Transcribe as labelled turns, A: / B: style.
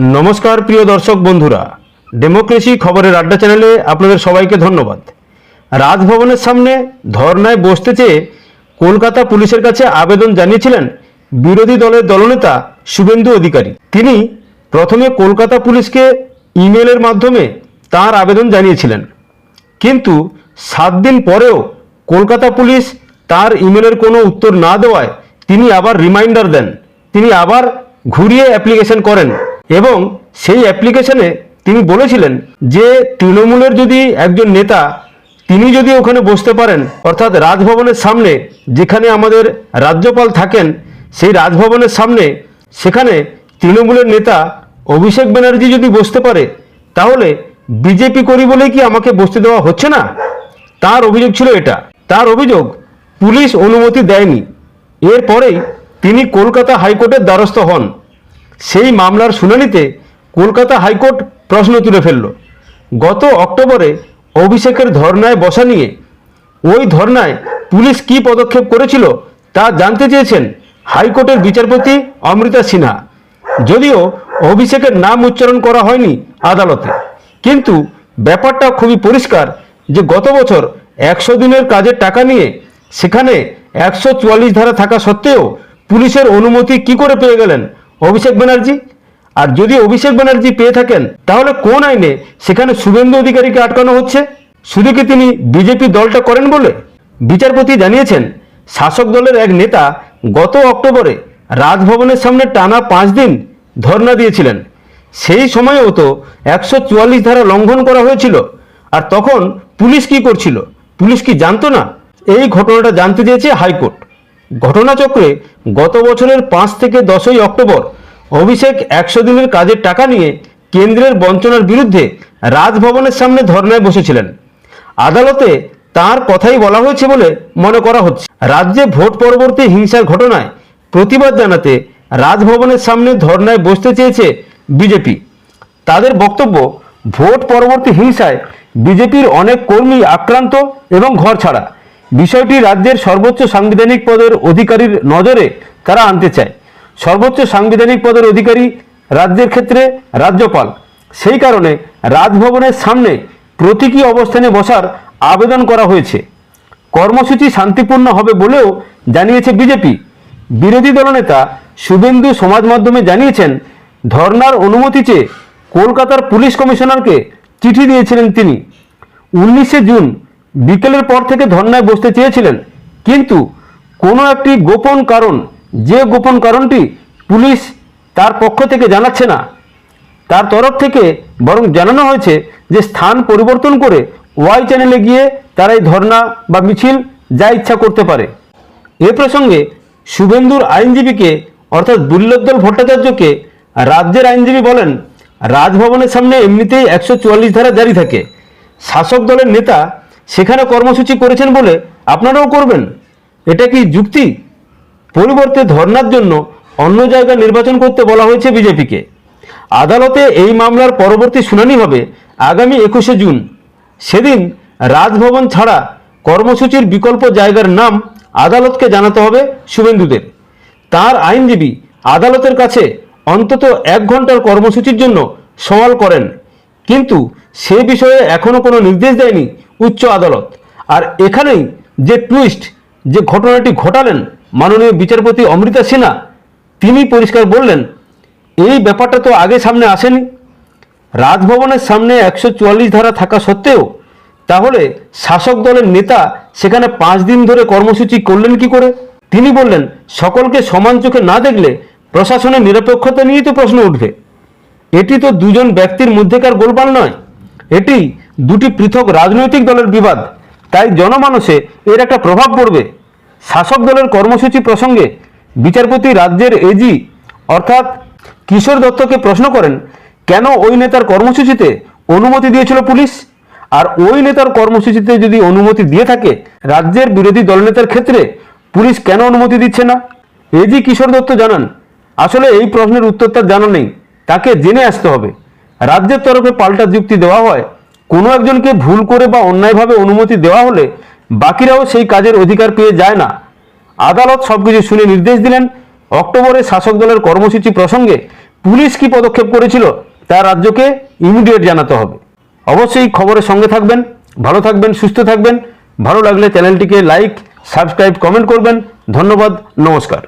A: নমস্কার, প্রিয় দর্শক বন্ধুরা। ডেমোক্রেসি খবরের আড্ডা চ্যানেলে আপনাদের সবাইকে ধন্যবাদ। রাজভবনের সামনে ধর্নায় বসতে চেয়ে কলকাতা পুলিশের কাছে আবেদন জানিয়েছিলেন বিরোধী দলের দলনেতা শুভেন্দু অধিকারী। তিনি প্রথমে কলকাতা পুলিশকে ইমেলের মাধ্যমে তার আবেদন জানিয়েছিলেন। কিন্তু সাত দিন পরেও কলকাতা পুলিশ তার ইমেলের কোনো উত্তর না দেওয়ায় তিনি আবার রিমাইন্ডার দেন। তিনি আবার ঘুরিয়ে অ্যাপ্লিকেশন করেন। এবং সেই অ্যাপ্লিকেশনে তিনি বলেছিলেন যে তৃণমূলের যদি একজন নেতা তিনি যদি ওখানে বসতে পারেন, অর্থাৎ রাজভবনের সামনে যেখানে আমাদের রাজ্যপাল থাকেন, সেই রাজভবনের সামনে সেখানে তৃণমূলের নেতা অভিষেক ব্যানার্জি যদি বসতে পারে, তাহলে বিজেপি করি বলেই কি আমাকে বসতে দেওয়া হচ্ছে না? তার অভিযোগ ছিল এটা। তার অভিযোগ পুলিশ অনুমতি দেয়নি। এরপরেই তিনি কলকাতা হাইকোর্টের দ্বারস্থ হন। সেই মামলার শুনানিতে কলকাতা হাইকোর্ট প্রশ্ন তুলে ফেলল। গত অক্টোবরে অভিষেকের ধর্নায় বসা নিয়ে ওই ধর্নায় পুলিশ কী পদক্ষেপ করেছিল তা জানতে চেয়েছেন হাইকোর্টের বিচারপতি অমৃতা সিনহা। যদিও অভিষেকের নাম উচ্চারণ করা হয়নি আদালতে। কিন্তু ব্যাপারটা খুবই পরিষ্কার যে গত বছর একশো দিনের কাজের টাকা নিয়ে সেখানে একশো চুয়াল্লিশ ধারা থাকা সত্ত্বেও পুলিশের অনুমতি কি করে পেয়ে গেলেন অভিষেক ব্যানার্জি? আর যদি অভিষেক ব্যানার্জি পেয়ে থাকেন, তাহলে কোন আইনে সেখানে শুভেন্দু অধিকারীকে আটকানো হচ্ছে? শুধু কি তিনি বিজেপি দলটা করেন বলে? বিচারপতি জানিয়েছেন, শাসক দলের এক নেতা গত অক্টোবরে রাজভবনের সামনে টানা পাঁচ দিন ধর্না দিয়েছিলেন। সেই সময়েও তো একশো চুয়াল্লিশ ধারা লঙ্ঘন করা হয়েছিল। আর তখন পুলিশ কি করছিল? পুলিশ কি জানতো না? এই ঘটনাটা জানতে চেয়েছে হাইকোর্ট। ঘটনাচক্রে গত বছরের পাঁচ থেকে দশই অক্টোবর অভিষেক একশো দিনের কাজের টাকা নিয়ে কেন্দ্রের বঞ্চনার বিরুদ্ধে রাজভবনের সামনে ধর্নায় বসেছিলেন। আদালতে তার কথাই বলা হয়েছে বলে মনে করা হচ্ছে। রাজ্যে ভোট পরবর্তী হিংসার ঘটনায় প্রতিবাদ জানাতে রাজভবনের সামনে ধর্নায় বসতে চেয়েছে বিজেপি। তাদের বক্তব্য, ভোট পরবর্তী হিংসায় বিজেপির অনেক কর্মী আক্রান্ত এবং ঘর ছাড়া বিষয়টি রাজ্যের সর্বোচ্চ সাংবিধানিক পদের অধিকারীর নজরে তারা আনতে চায়। সর্বোচ্চ সাংবিধানিক পদের অধিকারী রাজ্যের ক্ষেত্রে রাজ্যপাল। সেই কারণে রাজভবনের সামনে প্রতীকী অবস্থানে বসার আবেদন করা হয়েছে। কর্মসূচি শান্তিপূর্ণ হবে বলেও জানিয়েছে বিজেপি। বিরোধী দলনেতা শুভেন্দু সমাজ মাধ্যমে জানিয়েছেন, ধর্নার অনুমতি চেয়ে কলকাতার পুলিশ কমিশনারকে চিঠি দিয়েছিলেন তিনি। উনিশে জুন বিকেলের পর থেকে ধর্নায় বসতে চেয়েছিলেন। কিন্তু কোনো একটি গোপন কারণ, যে গোপন কারণটি পুলিশ তার পক্ষ থেকে জানাচ্ছে না, তার তরফ থেকে বরং জানানো হয়েছে যে স্থান পরিবর্তন করে ওয়াই চ্যানেলে গিয়ে তারা এই ধর্না বা মিছিল যা ইচ্ছা করতে পারে। এ প্রসঙ্গে শুভেন্দুর আইনজীবীকে, অর্থাৎ দুর্লভদল ভট্টাচার্যকে, রাজ্যের আইনজীবী বলেন, রাজভবনের সামনে এমনিতেই একশো চুয়াল্লিশ ধারা জারি থাকে। শাসক দলের নেতা সেখানে কর্মসূচি করেছেন বলে আপনারাও করবেন। এটা কি যুক্তি? পরিবর্তে ধর্নার জন্য অন্য জায়গা নির্বাচন করতে বলা হয়েছে বিজেপিকে। আদালতে এই মামলার পরবর্তী শুনানি হবে আগামী একুশে জুন। সেদিন রাজভবন ছাড়া কর্মসূচির বিকল্প জায়গার নাম আদালতকে জানাতে হবে শুভেন্দুদের। তার আইনজীবী আদালতের কাছে অন্তত এক ঘণ্টার কর্মসূচির জন্য সওয়াল করেন। কিন্তু সে বিষয়ে এখনও কোনো নির্দেশ দেয়নি উচ্চ আদালত। আর এখানেই যে টুইস্ট যে ঘটনাটি ঘটালেন মাননীয় বিচারপতি অমৃতা সিনহা, তিনি পরিষ্কার বললেন, এই ব্যাপারটা তো আগে সামনে আসেনি। রাজভবনের সামনে একশো চুয়াল্লিশ ধারা থাকা সত্ত্বেও, তাহলে শাসক দলের নেতা সেখানে পাঁচ দিন ধরে কর্মসূচি করলেন কি করে? তিনি বললেন, সকলকে সমান চোখে না দেখলে প্রশাসনের নিরপেক্ষতা নিয়েই তো প্রশ্ন উঠবে। এটি তো দুজন ব্যক্তির মধ্যেকার গোলমাল নয়। এটি দুটি পৃথক রাজনৈতিক দলের বিবাদ। তাই জনমানসে এর একটা প্রভাব পড়বে। শাসক দলের কর্মসূচি প্রসঙ্গে বিচারপতি রাজ্যের এজি অর্থাৎ কিশোর দত্তকে প্রশ্ন করেন, কেন ওই নেতার কর্মসূচিতে অনুমতি দিয়েছিল পুলিশ? আর ওই নেতার কর্মসূচিতে যদি অনুমতি দিয়ে থাকে, রাজ্যের বিরোধী দলনেতার ক্ষেত্রে পুলিশ কেন অনুমতি দিচ্ছে না? এজি কিশোর দত্ত জানান, আসলে এই প্রশ্নের উত্তর তার জানা নেই। তাকে জেনে আসতে হবে। রাজ্যের তরফে পাল্টা যুক্তি দেওয়া হয় কোনো একজনকে ভুল করে বা অন্যায়ভাবে অনুমতি দেওয়া হলে বাকিরাও সেই কাজের অধিকার পেয়ে যায় না। আদালত সবকিছু শুনে নির্দেশ দিলেন, অক্টোবরে শাসক দলের কর্মসূচি প্রসঙ্গে পুলিশ কি পদক্ষেপ করেছিল তা রাজ্যকে ইমিডিয়েট জানাতে হবে। অবশ্যই খবরের সঙ্গে থাকবেন, ভালো থাকবেন, সুস্থ থাকবেন। ভালো লাগলে চ্যানেলটিকে লাইক সাবস্ক্রাইব কমেন্ট করবেন। ধন্যবাদ, নমস্কার।